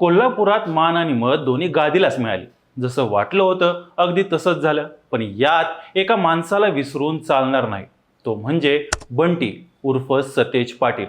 कोल्हापुरात मान आणि मत दोन्ही गादीलाच मिळाली. जसं वाटलं होतं अगदी तसंच झालं. पण यात एका माणसाला विसरून चालणार नाही. तो म्हणजे बंटी उर्फ सतेज पाटील.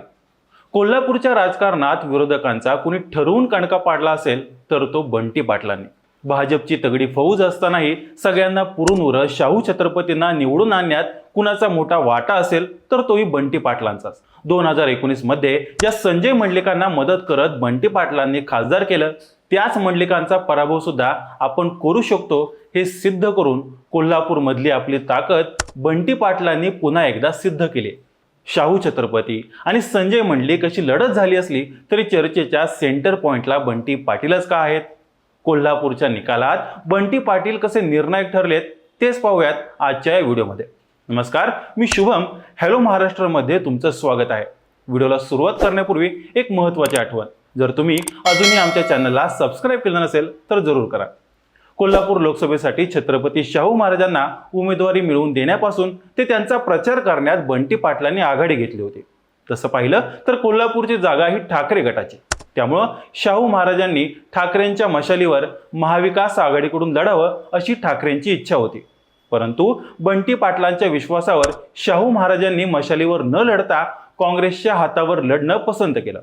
कोल्हापूरच्या राजकारणात विरोधकांचा कुणी ठरवून कणका पाडला असेल तर तो बंटी पाटलांनी. भाजपची तगडी फौज असतानाही सगळ्यांना पुरून उर शाहू छत्रपतींना निवडून आणण्यात कुणाचा मोठा वाटा असेल तर तोही बंटी पाटलांचाच. दोन हजार एकोणीसमध्ये ज्या संजय मंडलिकांना मदत करत बंटी पाटलांनी खासदार केलं त्याच मंडलिकांचा पराभव सुद्धा आपण करू शकतो हे सिद्ध करून कोल्हापूरमधली आपली ताकद बंटी पाटलांनी पुन्हा एकदा सिद्ध केली. शाहू छत्रपती आणि संजय मंडलिक अशी लढत झाली असली तरी चर्चेच्या सेंटर पॉइंटला बंटी पाटीलच का आहेत? कोल्हापूरच्या निकालात बंटी पाटील कसे निर्णायक ठरलेत तेच पाहूयात आजच्या या व्हिडिओमध्ये. नमस्कार मी शुभम. हॅलो महाराष्ट्रमध्ये तुमचं स्वागत आहे. व्हिडिओला सुरुवात करण्यापूर्वी एक महत्त्वाची आठवण. जर तुम्ही अजूनही आमच्या चॅनलला सबस्क्राईब केलं नसेल तर जरूर करा. कोल्हापूर लोकसभेसाठी छत्रपती शाहू महाराजांना उमेदवारी मिळवून देण्यापासून ते त्यांचा प्रचार करण्यात बंटी पाटलांनी आघाडी घेतली होती. तसं पाहिलं तर कोल्हापूरची जागा ही ठाकरे गटाची. त्यामुळं शाहू महाराजांनी ठाकरेंच्या मशालीवर महाविकास आघाडीकडून लढावं अशी ठाकरेंची इच्छा होती. परंतु बंटी पाटलांच्या विश्वासावर शाहू महाराजांनी मशालीवर न लढता काँग्रेसच्या हातावर लढणं पसंत केलं.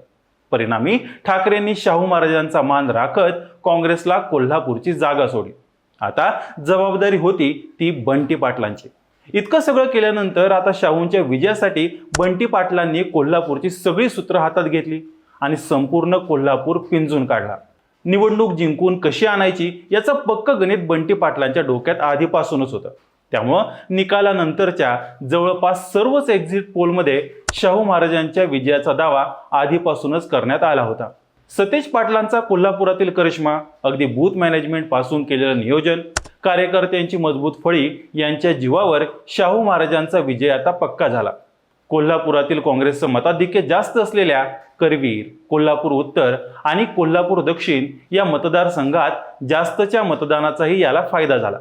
परिणामी ठाकरेंनी शाहू महाराजांचा मान राखत काँग्रेसला कोल्हापूरची जागा सोडली. आता जबाबदारी होती ती बंटी पाटलांची. इतकं सगळं केल्यानंतर आता शाहूंच्या विजयासाठी बंटी पाटलांनी कोल्हापूरची सगळी सूत्र हातात घेतली आणि संपूर्ण कोल्हापूर पिंजून काढला. निवडणूक जिंकून कशी आणायची याचं पक्क गणित बंटी पाटलांच्या डोक्यात आधीपासूनच होतं. त्यामुळं निकालानंतरच्या जवळपास सर्वच एक्झिट पोलमध्ये शाहू महाराजांच्या विजयाचा दावा आधीपासूनच करण्यात आला होता. सतेज पाटलांचा कोल्हापुरातील करिश्मा अगदी बूथ मॅनेजमेंटपासून केलेलं नियोजन कार्यकर्त्यांची मजबूत फळी यांच्या जीवावर शाहू महाराजांचा विजय आता पक्का झाला. कोल्हापुरातील काँग्रेसचं मताधिक्य जास्त असलेल्या करवीर कोल्हापूर उत्तर आणि कोल्हापूर दक्षिण या मतदारसंघात जास्तच्या मतदानाचाही याला फायदा झाला.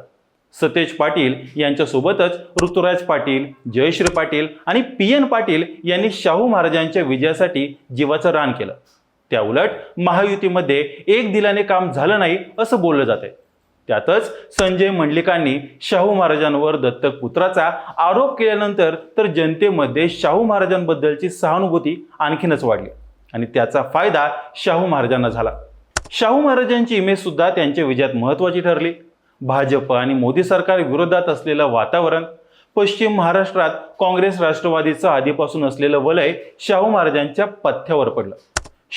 सतेज पाटील यांच्यासोबतच ऋतुराज पाटील जयश्री पाटील आणि पी एन पाटील यांनी शाहू महाराजांच्या विजयासाठी जीवाचं रान केलं. त्याउलट महायुतीमध्ये एक दिलाने काम झालं नाही असं बोललं जातंय. त्यातच संजय मंडलिकांनी शाहू महाराजांवर दत्तक पुत्राचा आरोप केल्यानंतर तर जनतेमध्ये शाहू महाराजांबद्दलची सहानुभूती आणखीनच वाढली आणि त्याचा फायदा शाहू महाराजांना झाला. शाहू महाराजांची इमेज सुद्धा त्यांच्या विजयात महत्वाची ठरली. भाजप आणि मोदी सरकार विरोधात असलेलं वातावरण पश्चिम महाराष्ट्रात काँग्रेस राष्ट्रवादीचं आधीपासून असलेलं वलय शाहू महाराजांच्या पथ्यावर पडलं.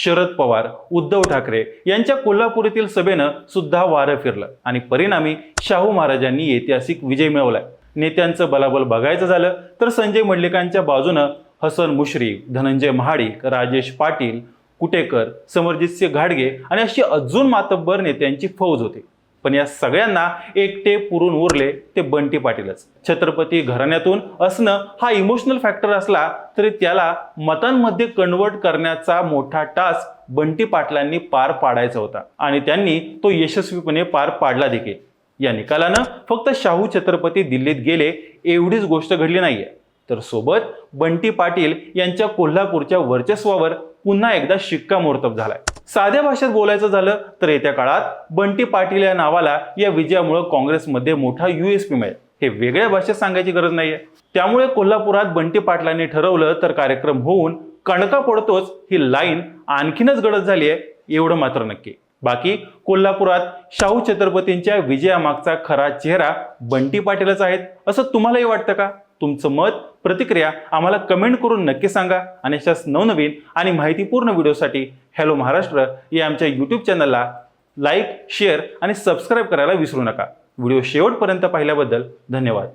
शरद पवार उद्धव ठाकरे यांच्या कोल्हापूर सभेनं सुद्धा वारं फिरलं. आणि परिणामी शाहू महाराजांनी ऐतिहासिक विजय मिळवलाय. नेत्यांचं बलाबल बघायचं झालं तर संजय मंडलिकांच्या बाजूनं हसन मुश्रीफ धनंजय महाडिक राजेश पाटील कुटेकर समरजितसिंह घाडगे आणि अशी अजून मातब्बर नेत्यांची फौज होती. पण या सगळ्यांना एकटे पुरून उरले ते बंटी पाटीलच. छत्रपती घराण्यातून असणं हा इमोशनल फॅक्टर असला तरी त्याला मतांमध्ये कन्वर्ट करण्याचा मोठा टास्क बंटी पाटलांनी पार पाडायचा होता आणि त्यांनी तो यशस्वीपणे पार पाडला देखील. या निकालानं फक्त शाहू छत्रपती दिल्लीत गेले एवढीच गोष्ट घडली नाहीये. तर सोबत बंटी पाटील यांच्या कोल्हापूरच्या वर्चस्वावर पुन्हा एकदा शिक्कामोर्तब झालाय. साध्या भाषेत बोलायचं झालं तर येत्या काळात बंटी पाटील या नावाला या विजयामुळे काँग्रेसमध्ये मोठा युएसपी मिळेल. हे वेगळ्या भाषेत सांगायची गरज नाहीये. त्यामुळे कोल्हापुरात बंटी पाटलांनी ठरवलं तर कार्यक्रम होऊन कणका पडतोच ही लाईन आणखीनच गडद झाली आहे एवढं मात्र नक्की. बाकी कोल्हापुरात शाहू छत्रपतींच्या विजयामागचा खरा चेहरा बंटी पाटीलच आहेत असं तुम्हालाही वाटतं का? तुमचं मत प्रतिक्रिया आम्हाला कमेंट करून नक्की सांगा. आणि अशाच नवनवीन आणि माहितीपूर्ण व्हिडिओसाठी हॅलो महाराष्ट्र या आमच्या यूट्यूब चॅनलला लाईक शेअर आणि सबस्क्राईब करायला विसरू नका. व्हिडिओ शेवटपर्यंत पाहिल्याबद्दल धन्यवाद.